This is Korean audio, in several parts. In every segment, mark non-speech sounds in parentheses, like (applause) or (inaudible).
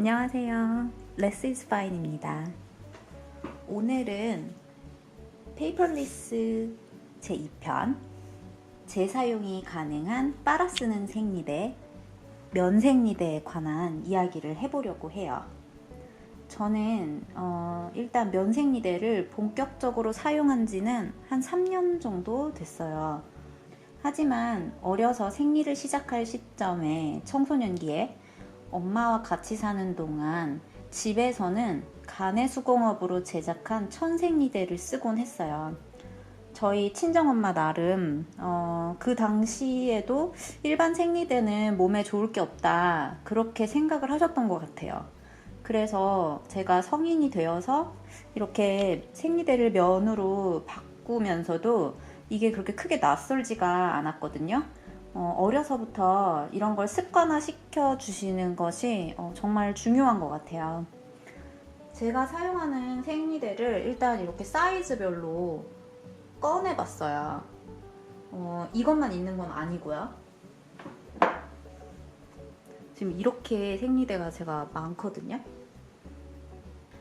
안녕하세요. 레스 이즈 파인입니다. 오늘은 페이퍼리스 제2편 재사용이 가능한 빨아 쓰는 생리대 면생리대에 관한 이야기를 해보려고 해요. 저는 어, 일단 면생리대를 본격적으로 사용한 지는 한 3년 정도 됐어요. 하지만 어려서 생리를 시작할 시점에 청소년기에 엄마와 같이 사는 동안 집에서는 간의 수공업으로 제작한 천생리대를 쓰곤 했어요. 저희 친정엄마 나름 어, 그 당시에도 일반 생리대는 몸에 좋을 게 없다 그렇게 생각을 하셨던 것 같아요. 그래서 제가 성인이 되어서 이렇게 생리대를 면으로 바꾸면서도 이게 그렇게 크게 낯설지가 않았거든요. 어, 어려서부터 이런 걸 습관화 시켜 주시는 것이 어, 정말 중요한 것 같아요. 제가 사용하는 생리대를 일단 이렇게 사이즈별로 꺼내봤어요. 어, 이것만 있는 건 아니고요. 지금 이렇게 생리대가 제가 많거든요.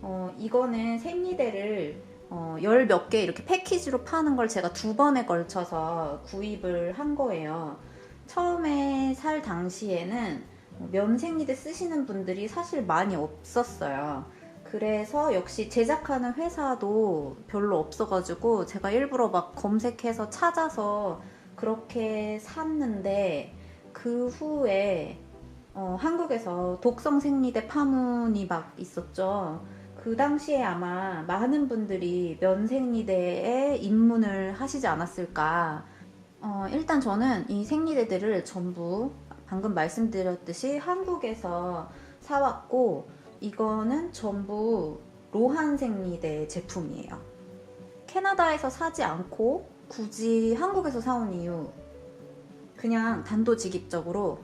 어, 이거는 생리대를 어, 열 몇 개 이렇게 패키지로 파는 걸 제가 두 번에 걸쳐서 구입을 한 거예요. 처음에 살 당시에는 면생리대 쓰시는 분들이 사실 많이 없었어요. 그래서 역시 제작하는 회사도 별로 없어가지고 제가 일부러 막 검색해서 찾아서 그렇게 샀는데 그 후에 어, 한국에서 독성 생리대 파문이 막 있었죠. 그 당시에 아마 많은 분들이 면생리대에 입문을 하시지 않았을까. 어, 일단 저는 이 생리대들을 전부 방금 말씀드렸듯이 한국에서 사왔고, 이거는 전부 로한 생리대 제품이에요. 캐나다에서 사지 않고 굳이 한국에서 사온 이유, 그냥 단도직입적으로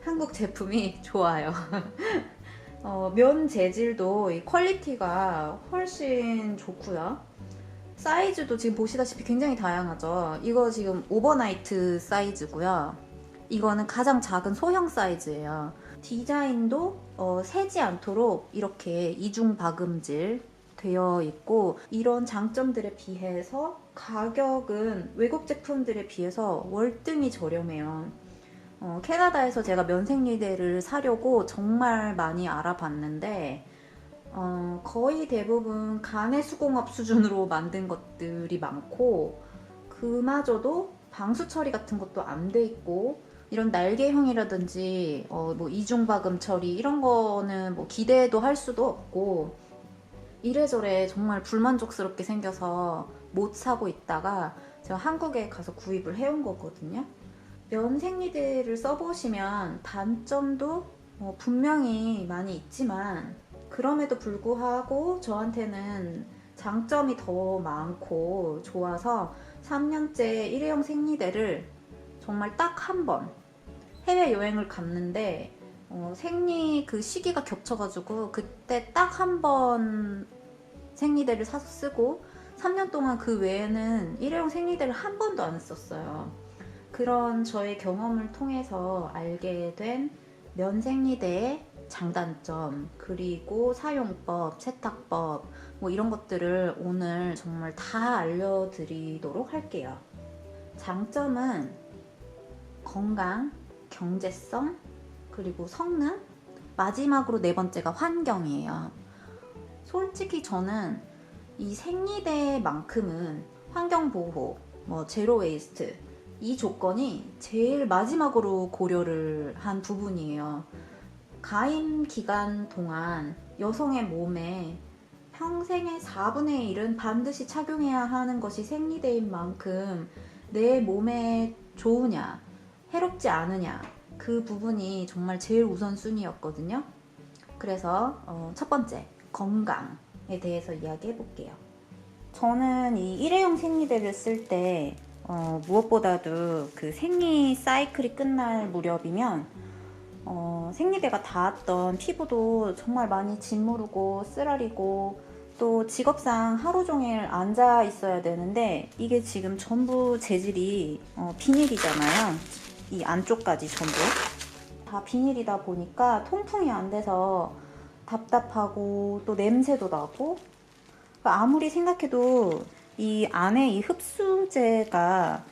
한국 제품이 (laughs) 좋아요. (laughs) 어, 면 재질도 이 퀄리티가 훨씬 좋고요. 사이즈도 지금 보시다시피 굉장히 다양하죠. 이거 지금 오버나이트 사이즈고요. 이거는 가장 작은 소형 사이즈예요. 디자인도 어, 새지 않도록 이렇게 이중 박음질 되어 있고 이런 장점들에 비해서 가격은 외국 제품들에 비해서 월등히 저렴해요. 어, 캐나다에서 제가 면생리대를 사려고 정말 많이 알아봤는데 어, 거의 대부분 간의 수공업 수준으로 만든 것들이 많고 그마저도 방수 처리 같은 것도 안 돼 있고 이런 날개형이라든지 어, 뭐 이중박음 처리 이런 거는 뭐 기대도 할 수도 없고 이래저래 정말 불만족스럽게 생겨서 못 사고 있다가 제가 한국에 가서 구입을 해온 거거든요. 면생리대를 써보시면 단점도 어, 분명히 많이 있지만 그럼에도 불구하고 저한테는 장점이 더 많고 좋아서 3년째 일회용 생리대를 정말 딱 한 번 해외 여행을 갔는데 어, 생리 그 시기가 겹쳐가지고 그때 딱 한 번 생리대를 사서 쓰고 3년 동안 그 외에는 일회용 생리대를 한 번도 안 썼어요. 그런 저의 경험을 통해서 알게 된 면생리대의 장단점, 그리고 사용법, 세탁법, 뭐 이런 것들을 오늘 정말 다 알려드리도록 할게요. 장점은 건강, 경제성, 그리고 성능, 마지막으로 네 번째가 환경이에요. 솔직히 저는 이 생리대만큼은 환경보호, 뭐 제로 웨이스트, 이 조건이 제일 마지막으로 고려를 한 부분이에요. 가임 기간 동안 여성의 몸에 평생의 4분의 1은 반드시 착용해야 하는 것이 생리대인 만큼 내 몸에 좋으냐, 해롭지 않으냐, 그 부분이 정말 제일 우선순위였거든요. 그래서 어, 첫 번째, 건강에 대해서 이야기해 볼게요. 저는 이 일회용 생리대를 쓸때 어, 무엇보다도 그 생리 사이클이 끝날 무렵이면 어, 생리대가 닿았던 피부도 정말 많이 짓무르고 쓰라리고 또 직업상 하루 종일 앉아 있어야 되는데 이게 지금 전부 재질이 어, 비닐이잖아요. 이 안쪽까지 전부 다 비닐이다 보니까 통풍이 안 돼서 답답하고 또 냄새도 나고 그러니까 아무리 생각해도 이 안에 이 흡수제가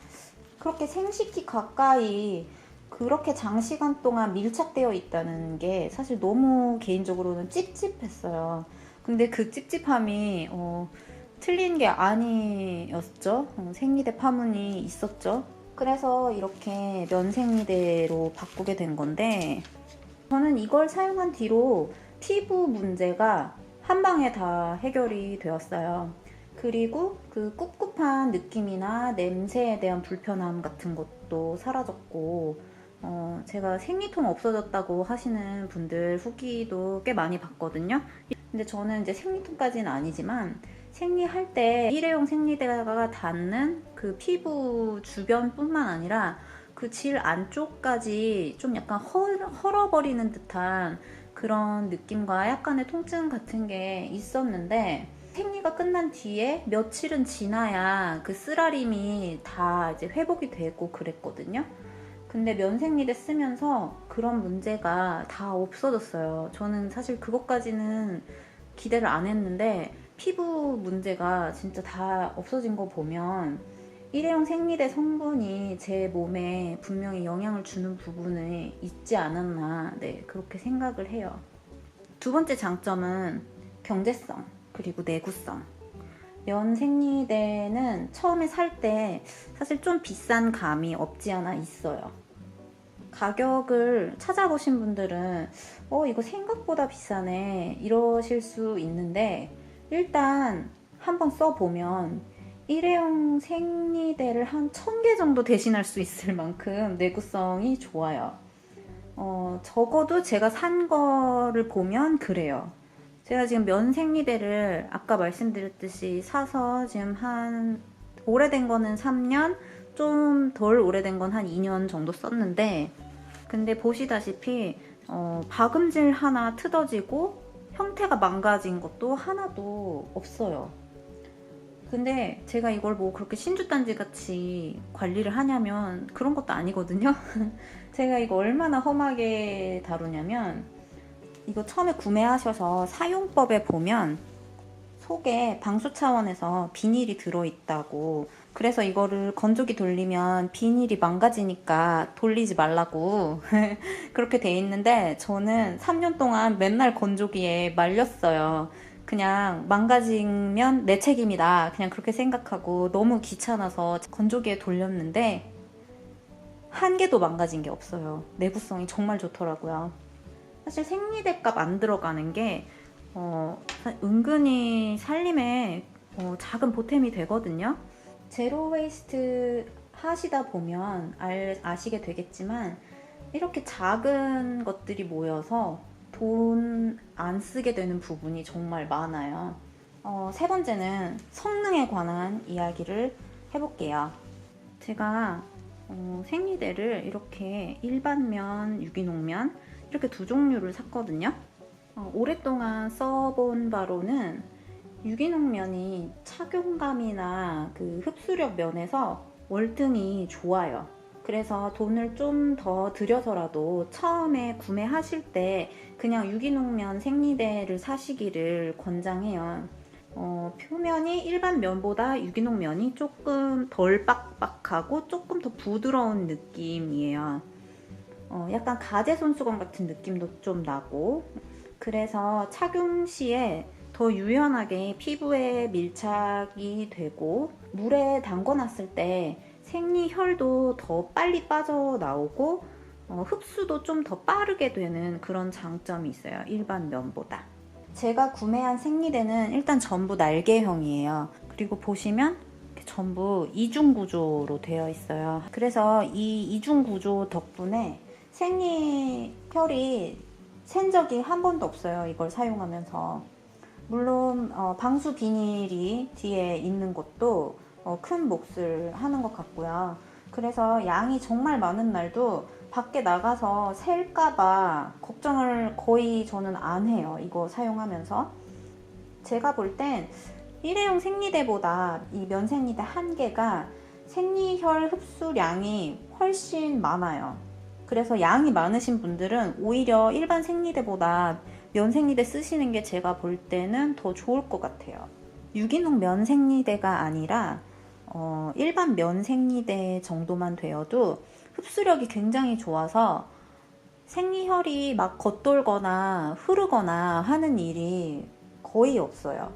그렇게 생식기 가까이 그렇게 장시간 동안 밀착되어 있다는 게 사실 너무 개인적으로는 찝찝했어요. 근데 그 찝찝함이 어, 틀린 게 아니었죠. 어, 생리대 파문이 있었죠. 그래서 이렇게 면생리대로 바꾸게 된 건데 저는 이걸 사용한 뒤로 피부 문제가 한 방에 다 해결이 되었어요. 그리고 그 꿉꿉한 느낌이나 냄새에 대한 불편함 같은 것도 사라졌고, 어, 제가 생리통 없어졌다고 하시는 분들 후기도 꽤 많이 봤거든요. 근데 저는 이제 생리통까지는 아니지만, 생리할 때 일회용 생리대가 닿는 그 피부 주변뿐만 아니라 그 질 안쪽까지 좀 약간 헐, 헐어버리는 듯한 그런 느낌과 약간의 통증 같은 게 있었는데 생리가 끝난 뒤에 며칠은 지나야 그 쓰라림이 다 이제 회복이 되고 그랬거든요. 근데 면생리대 쓰면서 그런 문제가 다 없어졌어요. 저는 사실 그것까지는 기대를 안 했는데 피부 문제가 진짜 다 없어진 거 보면 일회용 생리대 성분이 제 몸에 분명히 영향을 주는 부분이 있지 않았나 네 그렇게 생각을 해요. 두 번째 장점은 경제성 그리고 내구성. 면 생리대는 처음에 살 때 사실 좀 비싼 감이 없지 않아 있어요. 가격을 찾아보신 분들은 어 이거 생각보다 비싸네 이러실 수 있는데 일단 한번 써보면 일회용 생리대를 한 1000개 정도 대신할 수 있을 만큼 내구성이 좋아요. 어, 적어도 제가 산 거를 보면 그래요. 제가 지금 면 생리대를 아까 말씀드렸듯이 사서 지금 한 오래된 거는 3년, 좀 덜 오래된 건 한 2년 정도 썼는데 근데 보시다시피 어, 박음질 하나 트어지고 형태가 망가진 것도 하나도 없어요. 근데 제가 이걸 뭐 그렇게 신주단지 같이 관리를 하냐면 그런 것도 아니거든요. (laughs) 제가 이거 얼마나 험하게 다루냐면 이거 처음에 구매하셔서 사용법에 보면 속에 방수 차원에서 비닐이 들어있다고 그래서 이거를 건조기 돌리면 비닐이 망가지니까 돌리지 말라고 (laughs) 그렇게 돼 있는데 저는 3년 동안 맨날 건조기에 말렸어요. 그냥 망가지면 내 책임이다. 그냥 그렇게 생각하고 너무 귀찮아서 건조기에 돌렸는데 한 개도 망가진 게 없어요. 내구성이 정말 좋더라고요. 사실 생리대 값 안 들어가는 게 어, 은근히 살림에 어, 작은 보탬이 되거든요. 제로 웨이스트 하시다 보면 알, 아시게 되겠지만 이렇게 작은 것들이 모여서 돈 안 쓰게 되는 부분이 정말 많아요. 어, 세 번째는 성능에 관한 이야기를 해볼게요. 제가 어, 생리대를 이렇게 일반면, 유기농면 이렇게 두 종류를 샀거든요. 어, 오랫동안 써본 바로는 유기농 면이 착용감이나 그 흡수력 면에서 월등히 좋아요. 그래서 돈을 좀 더 들여서라도 처음에 구매하실 때 그냥 유기농면 생리대를 사시기를 권장해요. 어, 표면이 일반 면보다 유기농 면이 조금 덜 빡빡하고 조금 더 부드러운 느낌이에요. 어, 약간 가제 손수건 같은 느낌도 좀 나고 그래서 착용 시에 더 유연하게 피부에 밀착이 되고 물에 담궈놨을 때 생리혈도 더 빨리 빠져나오고 어, 흡수도 좀 더 빠르게 되는 그런 장점이 있어요. 일반 면보다. 제가 구매한 생리대는 일단 전부 날개형이에요. 그리고 보시면 전부 이중 구조로 되어 있어요. 그래서 이 이중 구조 덕분에 생리 혈이 샌 적이 한 번도 없어요. 이걸 사용하면서. 물론 어, 방수 비닐이 뒤에 있는 것도 어, 큰 몫을 하는 것 같고요. 그래서 양이 정말 많은 날도 밖에 나가서 셀까봐 걱정을 거의 저는 안 해요. 이거 사용하면서. 제가 볼 땐 일회용 생리대보다 이 면생리대 한 개가 생리혈 흡수량이 훨씬 많아요. 그래서 양이 많으신 분들은 오히려 일반 생리대보다 면생리대 쓰시는 게 제가 볼 때는 더 좋을 것 같아요. 유기농 면생리대가 아니라 어, 일반 면생리대 정도만 되어도 흡수력이 굉장히 좋아서 생리혈이 막 겉돌거나 흐르거나 하는 일이 거의 없어요.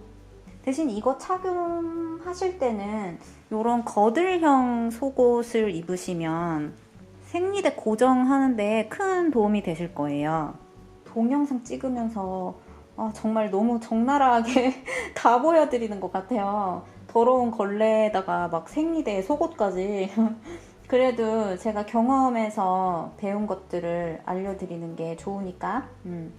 대신 이거 착용하실 때는 이런 거들형 속옷을 입으시면 생리대 고정하는데 큰 도움이 되실 거예요. 동영상 찍으면서 아, 정말 너무 적나라하게 (laughs) 다 보여드리는 것 같아요. 더러운 걸레에다가 막 생리대 속옷까지. (laughs) 그래도 제가 경험에서 배운 것들을 알려드리는 게 좋으니까. 음.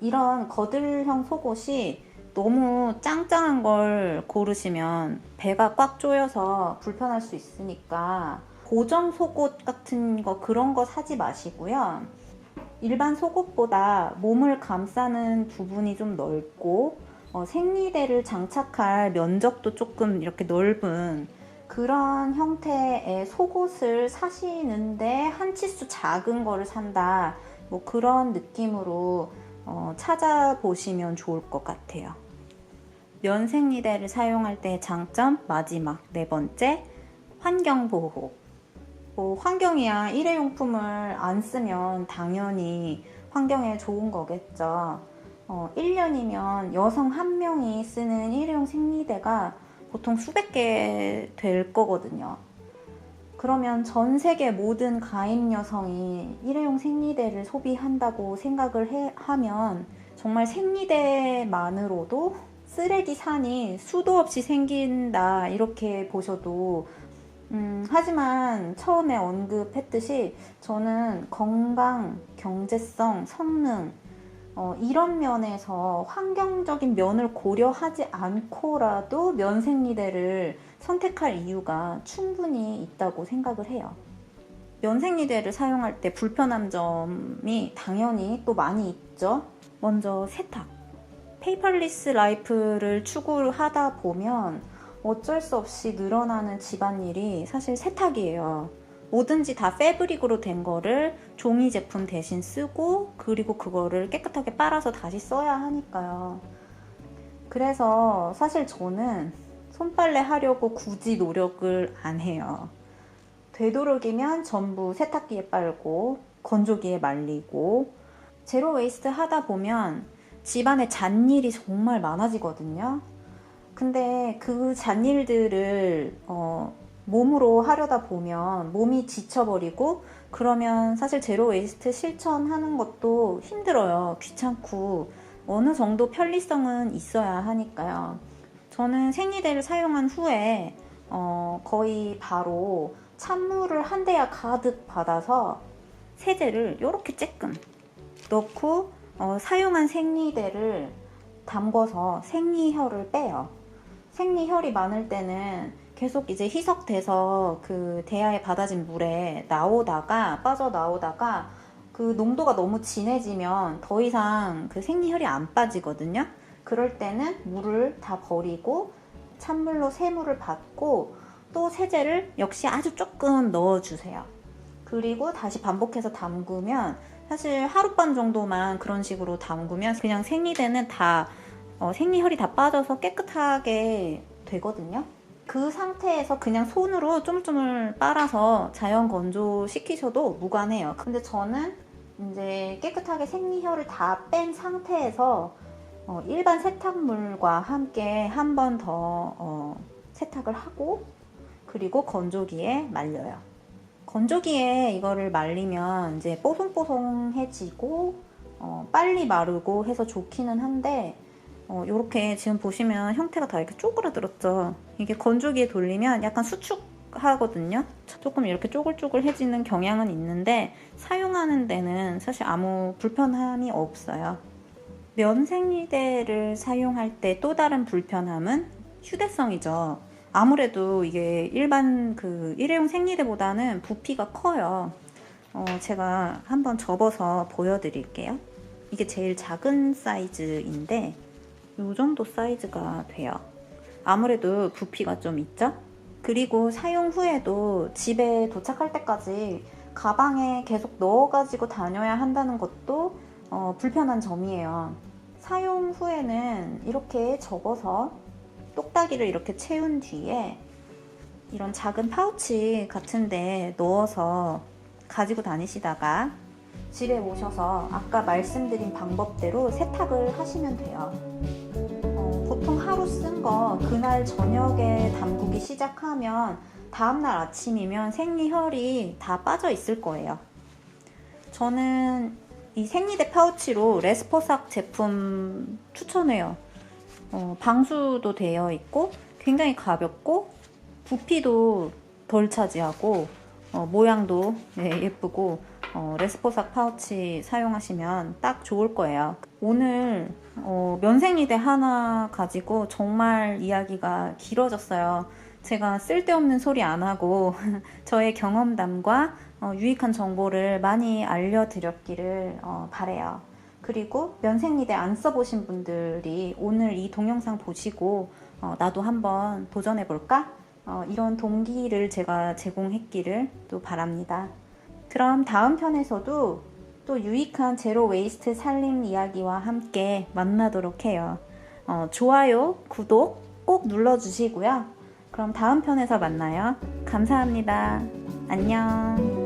이런 거들형 속옷이 너무 짱짱한 걸 고르시면 배가 꽉 조여서 불편할 수 있으니까 고정 속옷 같은 거 그런 거 사지 마시고요. 일반 속옷보다 몸을 감싸는 부분이 좀 넓고 어, 생리대를 장착할 면적도 조금 이렇게 넓은 그런 형태의 속옷을 사시는데 한 치수 작은 거를 산다. 뭐 그런 느낌으로 어, 찾아보시면 좋을 것 같아요. 면생리대를 사용할 때의 장점 마지막 네 번째 환경 보호. 뭐 환경이야 일회용품을 안 쓰면 당연히 환경에 좋은 거겠죠. 어, 1년이면 여성 한 명이 쓰는 일회용 생리대가 보통 수백 개 될 거거든요. 그러면 전 세계 모든 가임 여성이 일회용 생리대를 소비한다고 생각을 해, 하면 정말 생리대만으로도 쓰레기 산이 수도 없이 생긴다 이렇게 보셔도 음, 하지만 처음에 언급했듯이 저는 건강, 경제성, 성능 어, 이런 면에서 환경적인 면을 고려하지 않고라도 면생리대를 선택할 이유가 충분히 있다고 생각을 해요. 면생리대를 사용할 때 불편한 점이 당연히 또 많이 있죠. 먼저 세탁. 페이퍼리스 라이프를 추구하다 보면 어쩔 수 없이 늘어나는 집안일이 사실 세탁이에요. 뭐든지 다 패브릭으로 된 거를 종이 제품 대신 쓰고 그리고 그거를 깨끗하게 빨아서 다시 써야 하니까요. 그래서 사실 저는 손빨래 하려고 굳이 노력을 안 해요. 되도록이면 전부 세탁기에 빨고 건조기에 말리고 제로 웨이스트 하다 보면 집안에 잔일이 정말 많아지거든요. 근데 그 잔일들을 어, 몸으로 하려다 보면 몸이 지쳐버리고 그러면 사실 제로 웨이스트 실천하는 것도 힘들어요. 귀찮고 어느 정도 편리성은 있어야 하니까요. 저는 생리대를 사용한 후에 어, 거의 바로 찬물을 한 대야 가득 받아서 세제를 이렇게 쬐끔 넣고 어, 사용한 생리대를 담궈서 생리혈을 빼요. 생리혈이 많을 때는 계속 이제 희석돼서 그 대야에 받아진 물에 나오다가 빠져나오다가 그 농도가 너무 진해지면 더 이상 그 생리혈이 안 빠지거든요. 그럴 때는 물을 다 버리고 찬물로 세물을 받고 또 세제를 역시 아주 조금 넣어주세요. 그리고 다시 반복해서 담그면 사실 하룻밤 정도만 그런 식으로 담그면 그냥 생리대는 다 어, 생리혈이 다 빠져서 깨끗하게 되거든요. 그 상태에서 그냥 손으로 쪼물쪼물 빨아서 자연 건조 시키셔도 무관해요. 근데 저는 이제 깨끗하게 생리혈을 다 뺀 상태에서 어, 일반 세탁물과 함께 한 번더 어, 세탁을 하고 그리고 건조기에 말려요. 건조기에 이거를 말리면 이제 뽀송뽀송해지고 어, 빨리 마르고 해서 좋기는 한데 어, 이렇게 지금 보시면 형태가 다 이렇게 쪼그라들었죠. 이게 건조기에 돌리면 약간 수축 하거든요. 조금 이렇게 쪼글쪼글해지는 경향은 있는데 사용하는 데는 사실 아무 불편함이 없어요. 면생리대를 사용할 때 또 다른 불편함은 휴대성이죠. 아무래도 이게 일반 그 일회용 생리대보다는 부피가 커요. 어, 제가 한번 접어서 보여드릴게요. 이게 제일 작은 사이즈인데 이 정도 사이즈가 돼요. 아무래도 부피가 좀 있죠? 그리고 사용 후에도 집에 도착할 때까지 가방에 계속 넣어가지고 다녀야 한다는 것도 어, 불편한 점이에요. 사용 후에는 이렇게 접어서 똑딱이를 이렇게 채운 뒤에 이런 작은 파우치 같은데 넣어서 가지고 다니시다가 집에 오셔서 아까 말씀드린 방법대로 세탁을 하시면 돼요. 쓴 거 그날 저녁에 담그기 시작하면 다음날 아침이면 생리혈이 다 빠져 있을 거예요. 저는 이 생리대 파우치로 레스포삭 제품 추천해요. 어, 방수도 되어 있고 굉장히 가볍고 부피도 덜 차지하고 어, 모양도 네, 예쁘고 어, 레스포삭 파우치 사용하시면 딱 좋을 거예요. 오늘 어, 면생리대 하나 가지고 정말 이야기가 길어졌어요. 제가 쓸데없는 소리 안 하고 (laughs) 저의 경험담과 어, 유익한 정보를 많이 알려드렸기를 어, 바래요. 그리고 면생리대 안 써보신 분들이 오늘 이 동영상 보시고 어, 나도 한번 도전해볼까? 어, 이런 동기를 제가 제공했기를 또 바랍니다. 그럼 다음 편에서도 또 유익한 제로 웨이스트 살림 이야기와 함께 만나도록 해요. 어, 좋아요, 구독 꼭 눌러주시고요. 그럼 다음 편에서 만나요. 감사합니다. 안녕.